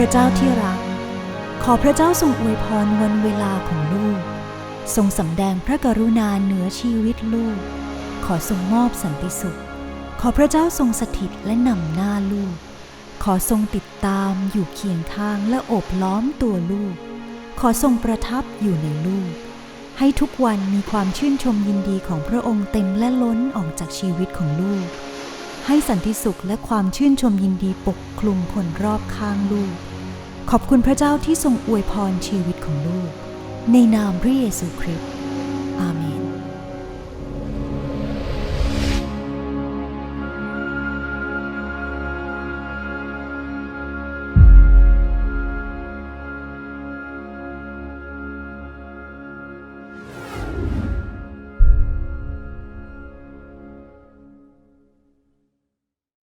ระเจ้าที่รัก ขอพระเจ้าทรงอวยพรวันเวลาของลูก ทรงสำแดงพระกรุณาเหนือชีวิตลูก ขอทรงมอบสันติสุข ขอพระเจ้าทรงสถิตและนำหน้าลูก ขอทรงติดตามอยู่เคียงข้างและโอบล้อมตัวลูก ขอทรงประทับอยู่ในลูก ให้ทุกวันมีความชื่นชมยินดีของพระองค์เต็มและล้นออกจากชีวิตของลูกให้สันติสุขและความชื่นชมยินดีปกคลุมคนรอบข้างลูก ขอบคุณพระเจ้าที่ทรงอวยพรชีวิตของลูก ในนามพระเยซูคริสต์อาเมน